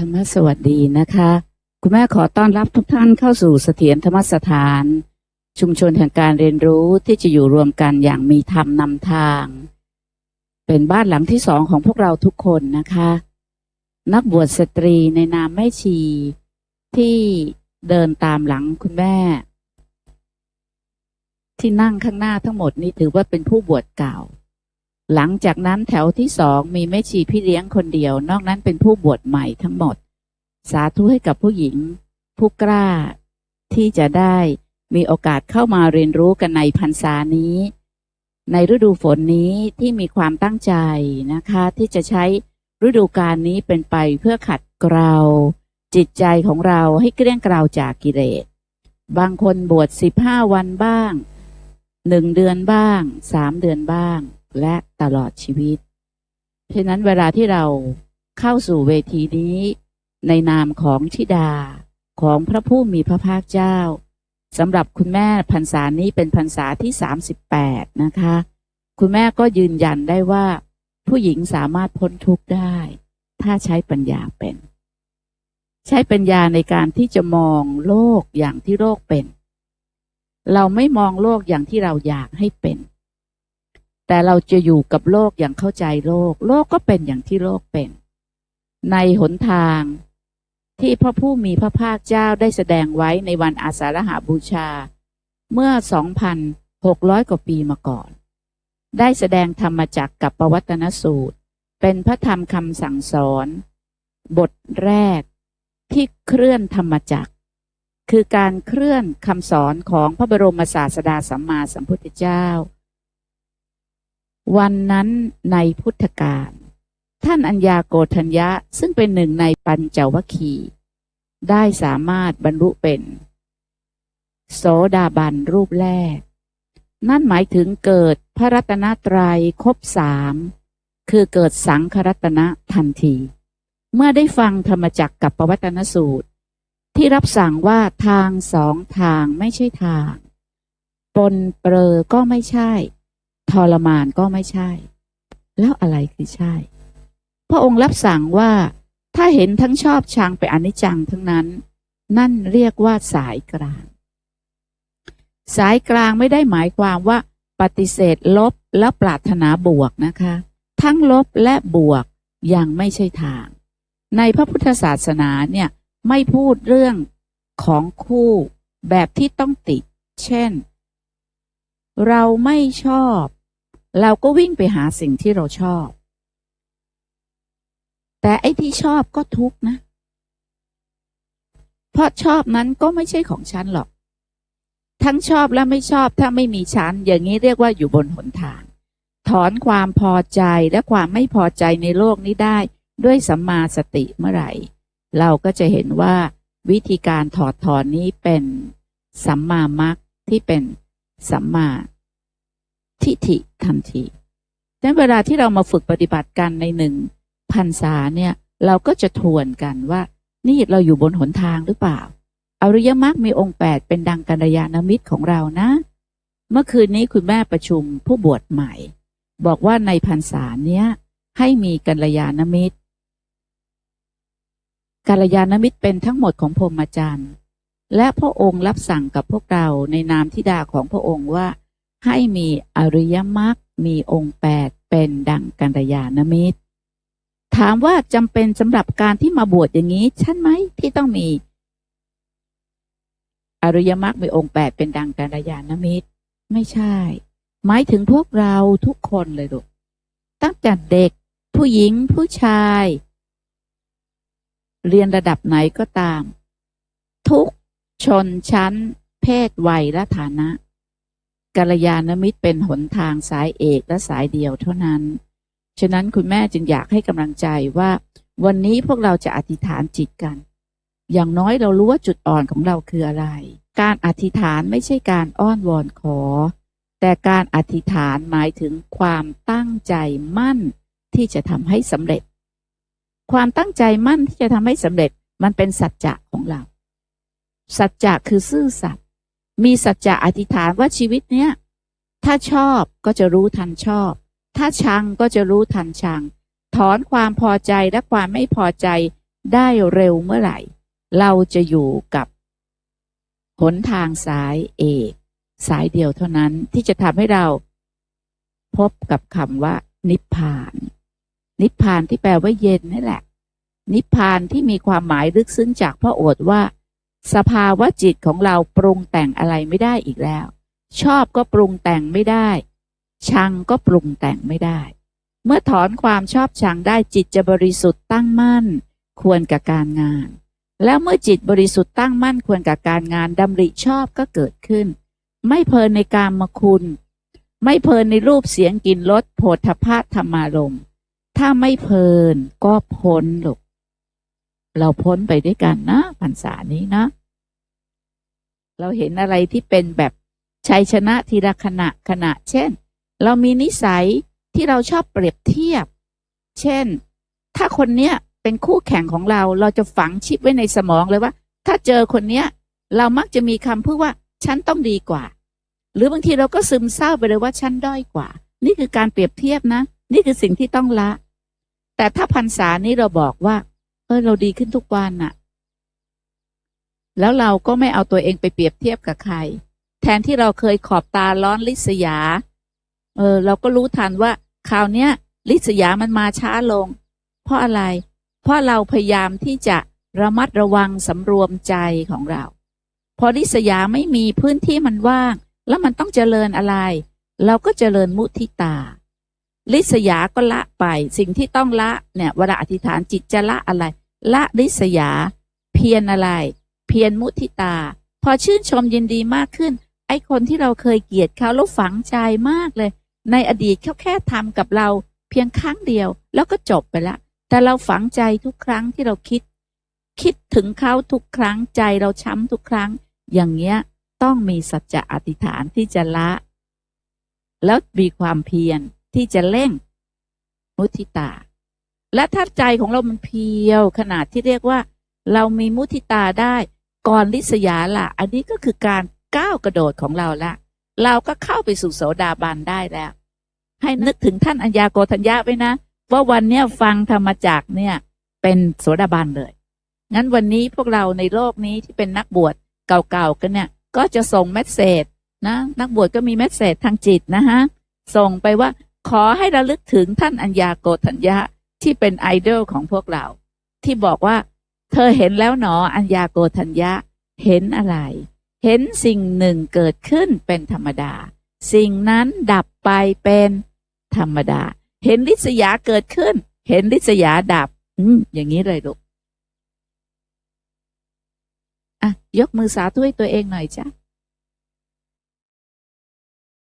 ธรรมสวัสดีนะคะ คุณแม่ขอต้อนรับทุกท่านเข้าสู่เสถียรธรรมสถาน ชุมชนแห่งการเรียนรู้ที่จะอยู่รวมกันอย่างมีธรรมนำทาง เป็นบ้านหลังที่สองของพวกเราทุกคนนะคะ นักบวชสตรีในนามแม่ชี ที่เดินตามหลังคุณแม่ ที่นั่งข้างหน้าทั้งหมดนี้ถือว่าเป็นผู้บวชเก่า หลังจากนั้นแถวที่สองมีแม่ชีพี่เลี้ยงคนเดียว นอกนั้นเป็นผู้บวชใหม่ทั้งหมด สาธุให้กับผู้หญิง ผู้กล้า ที่จะได้มีโอกาสเข้ามาเรียนรู้กันในพรรษานี้ ในฤดูฝนนี้ที่มีความตั้งใจนะคะ ที่จะใช้ฤดูกาลนี้เป็นไปเพื่อขัดเกลาจิตใจของเราให้เกลี้ยงเกลาจากกิเลสบางคนบวชสิบห้าวันบ้างหนึ่งเดือนบ้างสามเดือนบ้าง และตลอดชีวิต เพราะนั้นเวลาที่เราเข้าสู่เวทีนี้ ในนามของธิดาของพระผู้มีพระภาคเจ้าสำหรับคุณแม่พรรษานี้เป็นพรรษาที่สามสิบแปดนะคะ คุณแม่ก็ยืนยันได้ว่า ผู้หญิงสามารถพ้นทุกข์ได้ ถ้าใช้ปัญญาเป็น ใช้ปัญญาในการที่จะมองโลกอย่างที่โลกเป็น เราไม่มองโลกอย่างที่เราอยากให้เป็น แต่เราจะอยู่กับโลกอย่างเข้าใจโลก โลกก็เป็นอย่างที่โลกเป็น ในหนทางที่พระผู้มีพระภาคเจ้าได้แสดงไว้ในวันอาสาฬหาบูชา เมื่อ 2,600 กว่าปีมาก่อน ได้แสดงธรรมจักกับปวัตนสูตร เป็นพระธรรมคำสั่งสอน บทแรกที่เคลื่อนธรรมจักคือการเคลื่อนคำสอนของพระบรมศาสดาสัมมาสัมพุทธเจ้า วันนั้นในพุทธกาลท่านอัญญาโกฏัญญะซึ่งเป็นหนึ่งในปัญจวัคคีได้สามารถบรรลุเป็น โสดาบันรูปแรก นั่นหมายถึงเกิดพระรัตนตรัยครบสามคือเกิดสังครัตนะทันที เมื่อได้ฟังธรรมจักกับปวัตนสูตร ที่รับสั่งว่าทางสองทางไม่ใช่ทาง ปนเปรอก็ไม่ใช่ ทรมานก็ไม่ใช่ แล้วอะไรคือใช่ พระองค์รับสั่งว่าถ้าเห็นทั้งชอบชังไปอนิจจังทั้งนั้น นั่นเรียกว่าสายกลาง สายกลางไม่ได้หมายความว่า ปฏิเสธลบและปรารถนาบวกนะคะ ทั้งลบและบวกยังไม่ใช่ทาง ในพระพุทธศาสนาเนี่ยไม่พูดเรื่องของคู่แบบที่ต้องติดเช่น เราไม่ชอบ เราก็วิ่งไปหาสิ่งที่เราชอบ แต่ไอ้ที่ชอบก็ทุกนะ เพราะชอบนั้นก็ไม่ใช่ของฉันหรอก ทั้งชอบและไม่ชอบถ้าไม่มีฉัน อย่างนี้เรียกว่าอยู่บนหนทาง ถอนความพอใจและความไม่พอใจในโลกนี้ได้ ด้วยสัมมาสติเมื่อไหร่ เราก็จะเห็นว่าวิธีการถอดถอนนี้เป็นสัมมามัคที่เป็นสัมมา ทิฏฐิทันทีดังนั้นเวลาที่เรามาฝึกปฏิบัติกันในหนึ่งพรรษาเนี่ยเราก็จะทวนกันว่า นี่เราอยู่บนหนทางหรือเปล่า อริยมรรคมีองค์แปดเป็นดังกัลยาณมิตรของเรานะ เมื่อคืนนี้คุณแม่ประชุมผู้บวชใหม่ บอกว่าในพรรษาเนี้ยให้มีกัลยาณมิตรกัลยาณมิตรเป็นทั้งหมดของพรหมจรรย์และพระองค์รับสั่งกับพวกเราในนามทิดาของพระองค์ว่า ให้มีอริยมรรคมีองค์แปดเป็นดังกัลยาณมิตร ถามว่าจำเป็นสำหรับการที่มาบวชอย่างนี้ใช่ไหมที่ต้องมี อริยมรรคมีองค์แปดเป็นดังกัลยาณมิตร ไม่ใช่ หมายถึงพวกเราทุกคนเลยลูกตั้งแต่เด็กผู้หญิงผู้ชาย เรียนระดับไหนก็ตาม ทุกชนชั้น เพศวัยและฐานะ กัลยาณมิตรเป็นหนทางสายเอกและสายเดียวเท่านั้น ฉะนั้นคุณแม่จึงอยากให้กำลังใจว่า วันนี้พวกเราจะอธิษฐานจิตกัน อย่างน้อยเรารู้ว่าจุดอ่อนของเราคืออะไร การอธิษฐานไม่ใช่การอ้อนวอนขอ แต่การอธิษฐานหมายถึงความตั้งใจมั่นที่จะทำให้สำเร็จ ความตั้งใจมั่นที่จะทำให้สำเร็จมันเป็นสัจจะของเรา สัจจะคือซื่อสัตย์ มีสัจจะอธิษฐานว่าชีวิตเนี้ยถ้าชอบก็จะรู้ทันชอบ ถ้าชังก็จะรู้ทันชัง ถอนความพอใจและความไม่พอใจได้เร็วเมื่อไหร่ เราจะอยู่กับหนทางสายเอกสายเดียวเท่านั้นที่จะทำให้เรา พบกับคำว่า นิพพาน นิพพานที่แปลว่าเย็นนี่แหละ นิพพานที่มีความหมายลึกซึ้งจากพระโอษฐ์ว่า สภาวะจิตของเราปรุงแต่งอะไรไม่ได้อีกแล้ว ชอบก็ปรุงแต่งไม่ได้ ชังก็ปรุงแต่งไม่ได้ เมื่อถอนความชอบชังได้จิตจะบริสุทธิ์ตั้งมั่น ควรกับการงาน แล้วเมื่อจิตบริสุทธิ์ตั้งมั่นควรกับการงานดำริชอบก็เกิดขึ้น ไม่เพลินในการมคุณ ไม่เพลินในรูปเสียงกลิ่นรสโผฏฐพะธรรมารมถ้าไม่เพลินก็พ้นหลก เราพ้นไปด้วยกันนะพรรษานี้นะ เราเห็นอะไรที่เป็นแบบชัยชนะทีละขณะขณะ เช่น เรามีนิสัยที่เราชอบเปรียบเทียบ เช่น ถ้าคนเนี้ยเป็นคู่แข่งของเราเราจะฝังชิปไว้ในสมองเลยว่า ถ้าเจอคนเนี้ย เรามักจะมีคำพูดว่าฉันต้องดีกว่า หรือบางทีเราก็ซึมเศร้าไปเลยว่าฉันด้อยกว่า นี่คือการเปรียบเทียบนะ นี่คือสิ่งที่ต้องละ แต่ถ้าพรรษานี้เราบอกว่า ออเราดีขึ้นทุกวันน่ะแล้วเราก็ไม่เอาตัวเองไปเปรียบเทียบกับใคร แทนที่เราเคยขอบตาร้อนลิษยา เออ เราก็รู้ทันว่าคราวเนี้ย ลิษยามันมาช้าลง เพราะอะไร เพราะเราพยายามที่จะระมัดระวังสำรวมใจของเรา พอลิษยาไม่มีพื้นที่มันว่าง แล้วมันต้องเจริญอะไร เราก็เจริญมุทิตา ลิษยาก็ละไป สิ่งที่ต้องละเนี่ยเวลาอธิษฐานจิตจะละอะไร ละลิษยา เพียรอะไร เพียรมุทิตา พอชื่นชมยินดีมากขึ้น ไอ้คนที่เราเคยเกลียดเขาแล้วฝังใจมากเลย ในอดีตเขาแค่ทำกับเราเพียงครั้งเดียวแล้วก็จบไปละ แต่เราฝังใจทุกครั้งที่เราคิด คิดถึงเขาทุกครั้งใจเราช้ำทุกครั้ง อย่างเงี้ยต้องมีสัจจะอธิษฐานที่จะละ แล้วมีความเพียรที่จะเร่ง มุทิตา และถ้าใจของเรามันเพียวขนาดที่เรียกว่า เรามีมุทิตาได้ก่อนลิษยาละอันนี้ก็คือการก้าวกระโดดของเราละเราก็เข้าไปสู่โสดาบันได้แล้ว ให้นึกถึงท่านอัญญาโกธัญญาไว้นะ ว่าวันเนี้ยฟังธรรมจักเนี่ย เป็นโสดาบันเลย งั้นวันนี้พวกเราในโลกนี้ที่เป็นนักบวชเก่าๆกันเนี่ย ก็จะส่งเมสเซจนะนักบวชก็มีเมสเซจทางจิตนะฮะส่งไปว่าขอให้ระลึกถึงท่านอัญญาโกธัญญา ที่เป็นไอดอลของพวกเรา ที่บอกว่า เธอเห็นแล้วหนออัญญาโกธัญญาเห็นอะไร เห็นสิ่งหนึ่งเกิดขึ้นเป็นธรรมดา สิ่งนั้นดับไปเป็นธรรมดา เห็นลิษยาเกิดขึ้น เห็นลิษยาดับ อืมอย่างนี้เลยลูกอะยกมือสาธุให้ตัวเองหน่อยจ้ะ